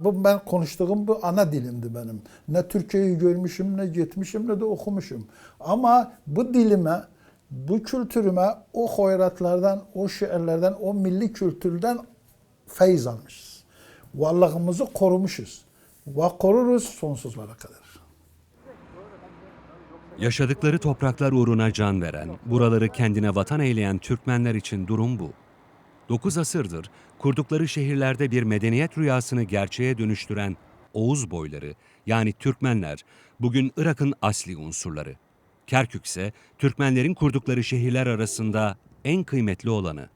Bu ben konuştuğum bu ana dilimdi benim. Ne Türkiye'yi görmüşüm, ne gitmişim, ne de okumuşum. Ama bu dilime, bu kültürüme o hoyratlardan, o şiirlerden, o milli kültürden feyiz almışız. Varlığımızı korumuşuz. Ve koruruz sonsuzlara kadar. Yaşadıkları topraklar uğruna can veren, buraları kendine vatan eyleyen Türkmenler için durum bu. 9 asırdır kurdukları şehirlerde bir medeniyet rüyasını gerçeğe dönüştüren Oğuz boyları yani Türkmenler bugün Irak'ın asli unsurları. Kerkük ise Türkmenlerin kurdukları şehirler arasında en kıymetli olanı.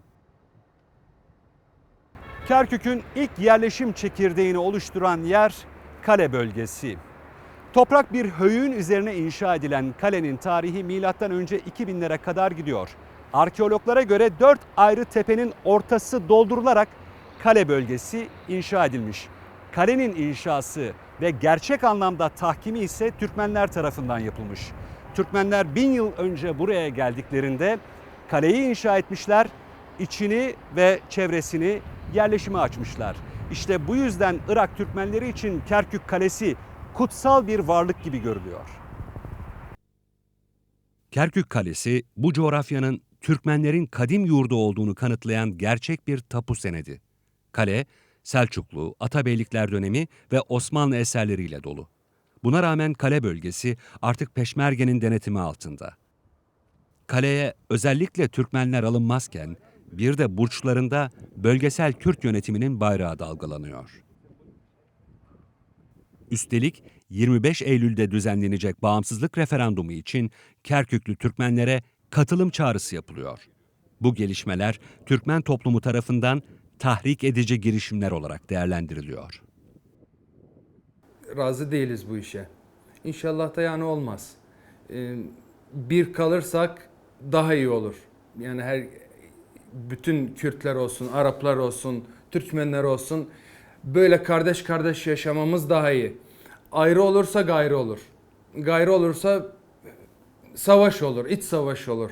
Kerkük'ün ilk yerleşim çekirdeğini oluşturan yer kale bölgesi. Toprak bir höyüğün üzerine inşa edilen kalenin tarihi milattan önce 2000'lere kadar gidiyor. Arkeologlara göre 4 ayrı tepenin ortası doldurularak kale bölgesi inşa edilmiş. Kalenin inşası ve gerçek anlamda tahkimi ise Türkmenler tarafından yapılmış. Türkmenler bin yıl önce buraya geldiklerinde kaleyi inşa etmişler, içini ve çevresini yerleşime açmışlar. İşte bu yüzden Irak Türkmenleri için Kerkük Kalesi kutsal bir varlık gibi görülüyor. Kerkük Kalesi bu coğrafyanın Türkmenlerin kadim yurdu olduğunu kanıtlayan gerçek bir tapu senedi. Kale, Selçuklu, Atabeylikler dönemi ve Osmanlı eserleriyle dolu. Buna rağmen kale bölgesi artık Peşmerge'nin denetimi altında. Kaleye özellikle Türkmenler alınmazken bir de burçlarında bölgesel Kürt yönetiminin bayrağı dalgalanıyor. Üstelik 25 Eylül'de düzenlenecek bağımsızlık referandumu için Kerküklü Türkmenlere katılım çağrısı yapılıyor. Bu gelişmeler Türkmen toplumu tarafından tahrik edici girişimler olarak değerlendiriliyor. razı değiliz bu işe. İnşallah da yani olmaz. Ee, bir kalırsak daha iyi olur. Yani her bütün Kürtler olsun, Araplar olsun, Türkmenler olsun böyle kardeş kardeş yaşamamız daha iyi. Ayrı olursa gayrı olur. Gayrı olursa savaş olur, iç savaş olur.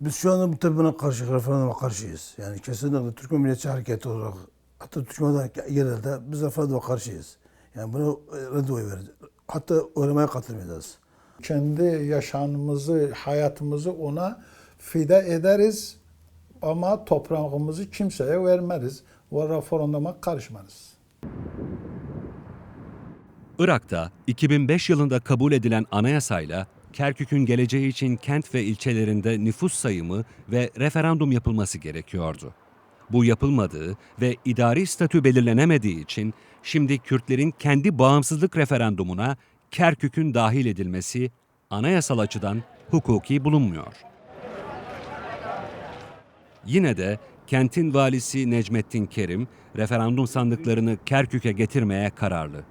Biz şu anda bu tabii buna karşı, referanduma karşıyız. Yani kesinlikle Türkmen Milliyetçi Hareketi olarak, hatta Türkmen'den yerelde biz referanduma karşıyız. Yani bunu e, red oy veririz. Hatta oylamaya katılmayacağız. Kendi yaşamımızı, hayatımızı ona fida ederiz ama toprağımızı kimseye vermeriz. Ve referanduma karışmayız. Irak'ta 2005 yılında kabul edilen anayasayla Kerkük'ün geleceği için kent ve ilçelerinde nüfus sayımı ve referandum yapılması gerekiyordu. Bu yapılmadığı ve idari statü belirlenemediği için şimdi Kürtlerin kendi bağımsızlık referandumuna Kerkük'ün dahil edilmesi anayasal açıdan hukuki bulunmuyor. Yine de kentin valisi Necmettin Kerim referandum sandıklarını Kerkük'e getirmeye kararlı.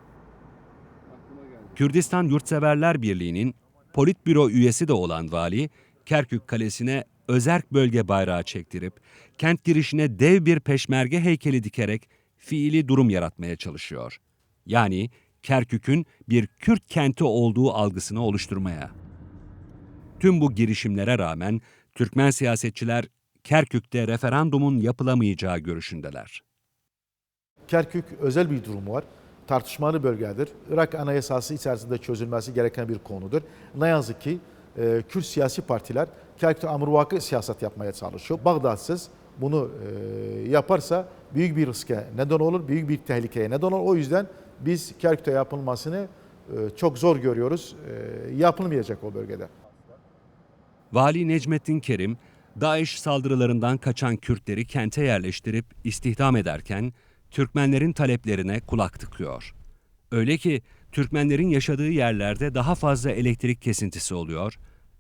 Kürdistan Yurtseverler Birliği'nin politbüro üyesi de olan vali, Kerkük Kalesi'ne özerk bölge bayrağı çektirip, kent girişine dev bir peşmerge heykeli dikerek fiili durum yaratmaya çalışıyor. Yani Kerkük'ün bir Kürt kenti olduğu algısını oluşturmaya. Tüm bu girişimlere rağmen Türkmen siyasetçiler Kerkük'te referandumun yapılamayacağı görüşündeler. Kerkük özel bir durum var. Tartışmalı bölgedir. Irak Anayasası içerisinde çözülmesi gereken bir konudur. Ne yazık ki e, Kürt siyasi partiler Kerkük'te amurvakı siyaset yapmaya çalışıyor. Bağdatsız bunu e, yaparsa büyük bir riske neden olur, büyük bir tehlikeye neden olur. O yüzden biz Kerkük'te yapılmasını e, çok zor görüyoruz. E, yapılmayacak o bölgede. Vali Necmettin Kerim, DAEŞ saldırılarından kaçan Kürtleri kente yerleştirip istihdam ederken Türkmenlerin taleplerine kulak tıkıyor. Öyle ki Türkmenlerin yaşadığı yerlerde daha fazla elektrik kesintisi oluyor,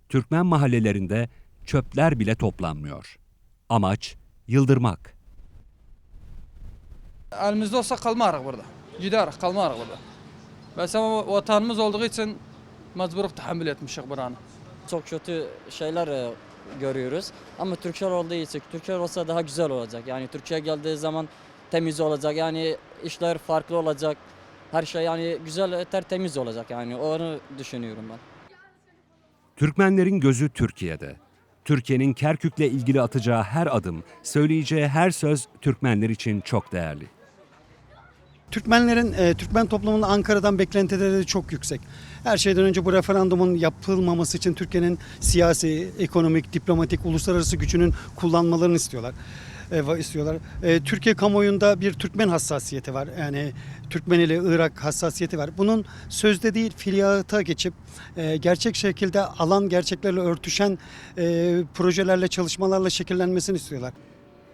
Türkmen mahallelerinde çöpler bile toplanmıyor. Amaç yıldırmak. Elimizde olsa kalmarız burada. Gideriz kalmarız burada. Biz ama vatanımız olduğu için mecburuk tahammül etmişik buranı. Çok kötü şeyler e, görüyoruz. Ama Türkler olduğu için, Türkler olsa daha güzel olacak. Yani Türkiye geldiği zaman temiz olacak. Yani işler farklı olacak. Her şey yani güzel, tertemiz olacak. Yani onu düşünüyorum ben. Türkmenlerin gözü Türkiye'de. Türkiye'nin Kerkük'le ilgili atacağı her adım, söyleyeceği her söz Türkmenler için çok değerli. Türkmenlerin, e, Türkmen toplumunun Ankara'dan beklentileri de çok yüksek. Her şeyden önce bu referandumun yapılmaması için Türkiye'nin siyasi, ekonomik, diplomatik, uluslararası gücünün kullanmalarını istiyorlar. E, istiyorlar. Türkiye kamuoyunda bir Türkmen hassasiyeti var. Yani Türkmen ile Irak hassasiyeti var. Bunun sözde değil fiiliyata geçip e, gerçek şekilde alan gerçeklerle örtüşen e, projelerle, çalışmalarla şekillenmesini istiyorlar.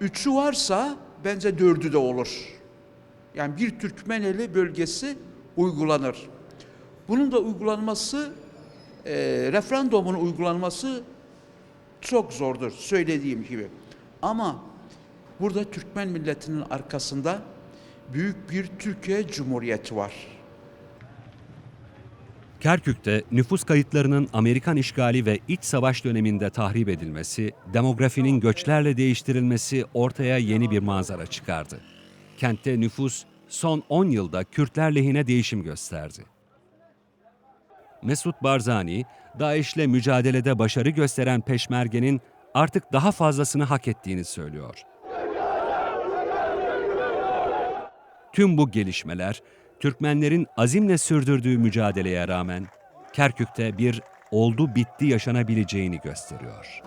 Üçü varsa bence dördü de olur. Yani bir Türkmeneli bölgesi uygulanır. Bunun da uygulanması, e, referandumun uygulanması çok zordur söylediğim gibi. Ama burada Türkmen milletinin arkasında büyük bir Türkiye Cumhuriyeti var. Kerkük'te nüfus kayıtlarının Amerikan işgali ve iç savaş döneminde tahrip edilmesi, demografinin göçlerle değiştirilmesi ortaya yeni bir manzara çıkardı. Kentte nüfus son 10 yılda Kürtler lehine değişim gösterdi. Mesut Barzani, DAEŞ'le mücadelede başarı gösteren peşmergenin artık daha fazlasını hak ettiğini söylüyor. Tüm bu gelişmeler Türkmenlerin azimle sürdürdüğü mücadeleye rağmen Kerkük'te bir oldu bitti yaşanabileceğini gösteriyor.